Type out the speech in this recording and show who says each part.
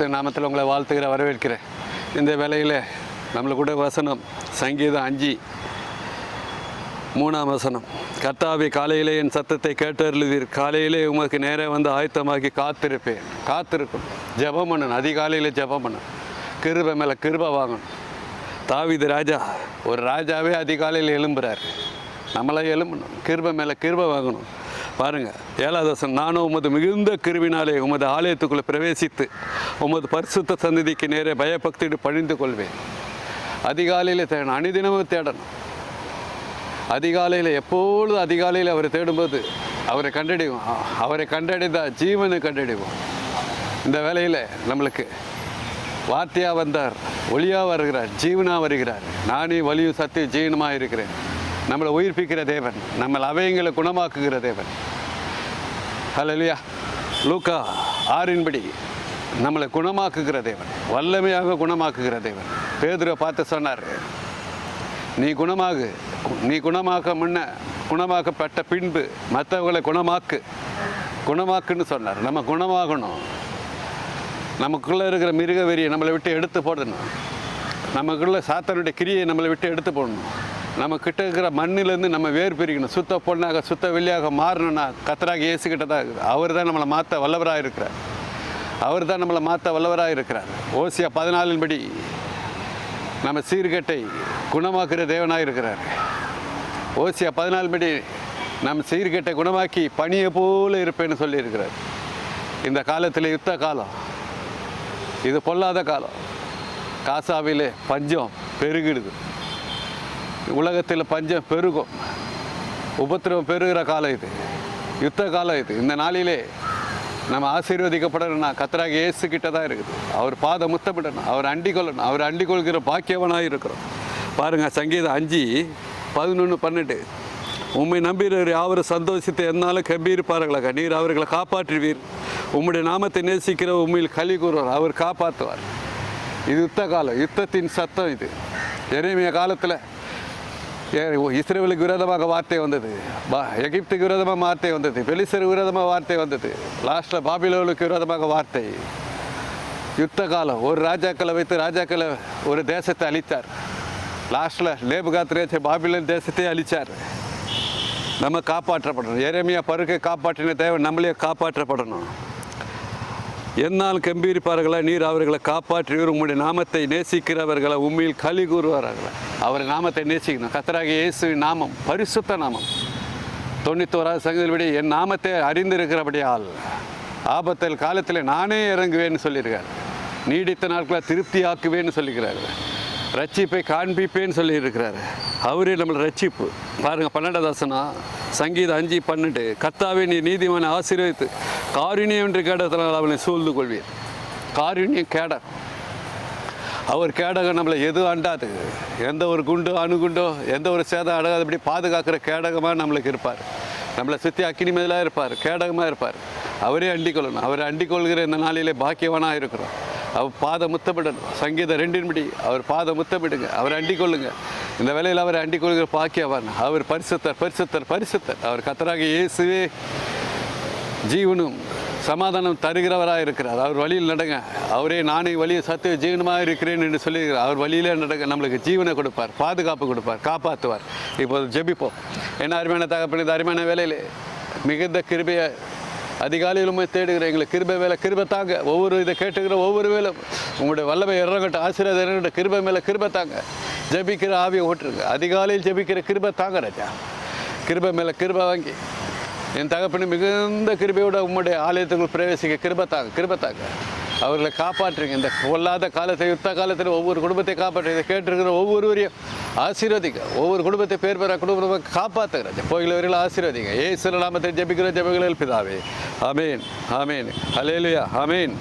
Speaker 1: நாமத்தில் உங்களை வாழ்த்துகிற வரவேற்கிறேன். இந்த வேலையில் நம்மளுக்கு கூட வசனம் சங்கீதம் அஞ்சு மூணாம் வசனம். கர்த்தாவி காலையிலே என் சத்தத்தை கேட்டருளுவீர் காலையிலே உமக்கு நேரே வந்து ஆயத்தமாக்கி காத்திருப்பேன். காத்திருக்கும். ஜபம் பண்ணணும். அதிகாலையில் ஜபம் பண்ணணும். கிருபை மேலே கிருபை வாங்கணும். தாவிது ராஜா ஒரு ராஜாவே அதிகாலையில் எழும்புறார். நம்மளாம் எழும்பணும். கிருபை மேலே கிருபை வாங்கணும். பாருங்கள் ஏழாவது வசனம் நானும் உமது மிகுந்த கிருவினாலே உமது ஆலயத்துக்குள்ளே பிரவேசித்து உமது பரிசுத்த சந்ததிக்கு நேரே பயபக்தியோடு பணிந்து கொள்வேன். அதிகாலையில் தேடணும் அணிதினமும் தேடணும். அதிகாலையில் எப்பொழுது அதிகாலையில் அவரை தேடும்போது அவரை கண்டடிவோம். அவரை கண்டடைந்தால் ஜீவனை கண்டடிவோம். இந்த வேலையில் நம்மளுக்கு வார்த்தையாக வந்தார் ஒளியாக வருகிறார் ஜீவனாக வருகிறார். நானே வலியும் சத்திய ஜீவனமாக இருக்கிறேன். நம்மளை உயிர்ப்பிக்கிற தேவன் நம்மளை அவயங்களை குணமாக்குகிற தேவன். ஹalleluya லூக்கா ஆறின்படி நம்மளை குணமாக்குகிற தேவன் வல்லமையாக குணமாக்குகிற தேவன். பேதுரை பார்த்து சொன்னார் நீ குணமாகு நீ குணமாக்க முன்ன குணமாக்கப்பட்ட பின்பு மற்றவர்களை குணமாக்கு குணமாக்குன்னு சொன்னார். நம்ம குணமாகணும். நமக்குள்ளே இருக்கிற மிருக வெறியை நம்மளை விட்டு எடுத்து போடணும். நமக்குள்ளே சாத்தனுடைய கிரியை நம்மளை விட்டு எடுத்து போடணும். நம்ம கிட்ட இருக்கிற மண்ணிலேருந்து நம்ம வேர் பிரிக்கணும். சுத்த பொண்ணாக சுத்த வெள்ளியாக மாறணும்னா கத்தராக இயேசுக்கிட்ட தான் அவர் தான் நம்மளை மாற்ற வல்லவராக இருக்கிறார். அவர் தான் நம்மளை மாற்ற வல்லவராக இருக்கிறார். ஓசியா பதினாலின் படி நம்ம சீர்கேட்டை குணமாக்குற தேவனாக இருக்கிறார். ஓசியா பதினாலு படி நம்ம சீர்கட்டை குணமாக்கி பனியை போல இருப்பேன்னு சொல்லியிருக்கிறார். இந்த காலத்தில் யுத்த காலம். இது பொல்லாத காலம். காசாவிலே பஞ்சம் பெருகிடுது. உலகத்தில் பஞ்சம் பெருகும். உபத்திரவம் பெருகிற காலம் இது. யுத்த காலம் இது. இந்த நாளிலே நம்ம ஆசீர்வதிக்கப்படணும்னா கத்தராக இயேசு கிட்ட தான் இருக்குது. அவர் பாதை முத்தமிடணும். அவர் அண்டி கொள்ளணும். அவர் அண்டி கொள்கிற பாக்கியவனாக இருக்கிறோம். பாருங்கள் சங்கீதம் அஞ்சு பதினொன்று பன்னெண்டு. உண்மை நம்பினர் யாவரும் சந்தோஷத்தை என்னாலும் கம்பீர்ப்பார்களாக. நீர் அவர்களை காப்பாற்றுவீர். உம்முடைய நாமத்தை நேசிக்கிற உண்மையில் கலி கூறுவார். அவர் காப்பாற்றுவார். இது யுத்த காலம். யுத்தத்தின் சத்தம் இது. எரேமிய காலத்தில் இஸ்ரேலுக்கு விரோதமாக வார்த்தை வந்தது. பா எகிப்துக்கு விரோதமாக வார்த்தை வந்தது. பெலிசர் விரோதமாக வார்த்தை வந்தது. லாஸ்ட்டில் பாபிலோனுக்கு விரோதமாக வார்த்தை. யுத்த காலம். ஒரு ராஜாக்களை வைத்து ராஜாக்களை ஒரு தேசத்தை அழித்தார். லாஸ்ட்டில் லேபுகாத்திரேச்ச பாபிலன் தேசத்தையே அழித்தார் நம்ம காப்பாற்றப்படணும். எரேமியா பருக்கை காப்பாற்றின தேவை நம்மளே காப்பாற்றப்படணும். என்னால் கம்பீரிப்பார்களா நீர் அவர்களை காப்பாற்றுவீர் உம்முடைய நாமத்தை நேசிக்கிறவர்களை உண்மையில் களி கூறுவார்களா அவர் நாமத்தை நேசிக்கணும். கத்தராக இயேசு நாமம் பரிசுத்த நாமம். தொண்ணூத்தோராவது சங்கதிபடி என் நாமத்தை அறிந்திருக்கிறபடியால் ஆபத்தில் காலத்தில் நானே இறங்குவேன்னு சொல்லியிருக்கார். நீடித்த நாட்களை திருப்தி ஆக்குவேன்னு சொல்லியிருக்கிறார். ரட்சிப்பை காண்பிப்பேன்னு சொல்லியிருக்கிறாரு. அவரே நம்மளை ரட்சிப்பு. பாருங்கள் பன்னெண்டாவதாசனா சங்கீதம் அஞ்சு பன்னெண்டு. கத்தாவே நீ நீதிமான ஆசீர்வதித்து காருண்யம் என்று கேடத்தினால் அவனை சூழ்ந்து கொள்வீர் காருண்யம் கேடர் அவர் கேடகம் நம்மளை எதுவும் அண்டாது எந்த ஒரு குண்டோ அணுகுண்டோ எந்த ஒரு சேதம் அடகாதபடி பாதுகாக்கிற கேடகமாக நம்மளுக்கு இருப்பார். நம்மளை சுற்றி அக்கினி மேலாக இருப்பார் கேடகமாக இருப்பார். அவரே அண்டிக்கொள்ளணும். அவரை அண்டிக்கொள்கிற இந்த நாளிலே பாக்கியவனாக இருக்கிறோம். அவர் பாதை முத்தமிடணும். சங்கீதம் ரெண்டின்படி அவர் பாத முத்தமிடுங்க. அவரை அண்டிக்கொள்ளுங்க. இந்த வேலையில் அவரை அண்டிக்கொள்கிற பாக்கியவான் அவர் பரிசுத்தர் பரிசுத்தர் பரிசுத்தர். அவர் கத்தராக இயேசுவே. ஜீவனும் சமாதானம் தருகிறவராக இருக்கிறார். அவர் வழியில் நடங்க. அவரே நானே வழியை சத்திய ஜீவனமாக இருக்கிறேன் என்று சொல்லியிருக்கிறார் அவர் வழியிலே நடங்க நம்மளுக்கு ஜீவனை கொடுப்பார் பாதுகாப்பு கொடுப்பார் காப்பாற்றுவார். இப்போது ஜெபிப்போம். என்ன அருமையான தகப்பன் இந்த அருமையான வேலையில் மிகுந்த கிருபையை அதிகாலையிலுமே தேடுகிற எங்களுக்கு கிருபை வேலை கிருபை தாங்க. ஒவ்வொரு இதை கேட்டுக்கிற ஒவ்வொரு வேலும் உங்களுடைய வல்லமை இறங்கட்ட ஆசிரியர் கிருபை மேலே கிருபை தாங்க. ஜெபிக்கிற ஆவியை ஓட்டுருங்க அதிகாலையில் ஜெபிக்கிற கிருபை தாங்க ராஜா. கிருபை மேலே கிருபை வாங்கி என் தகப்பனு மிகுந்த கிருபையோட உம்முடைய ஆலயத்துக்குள் பிரவேசிக்க கிருபத்தாங்க கிருபத்தாங்க அவர்களை காப்பாற்றுங்க. இந்த கொல்லாத காலத்தை யுத்த காலத்தில் ஒவ்வொரு குடும்பத்தை காப்பாற்று இதை கேட்டிருக்கிற ஒவ்வொருவரையும் ஆசீர்வதிங்க. ஒவ்வொரு குடும்பத்தை பேர் பெற குடும்பத்தை காப்பாற்றுங்க போகிறவர்கள் ஆசீர்வதிங்க. ஏ சில நாமத்தை ஜபிக்கிற ஜபிகளில் பிதாவே. ஆமேன். ஆமேன். அலேலுயா ஆமேன்.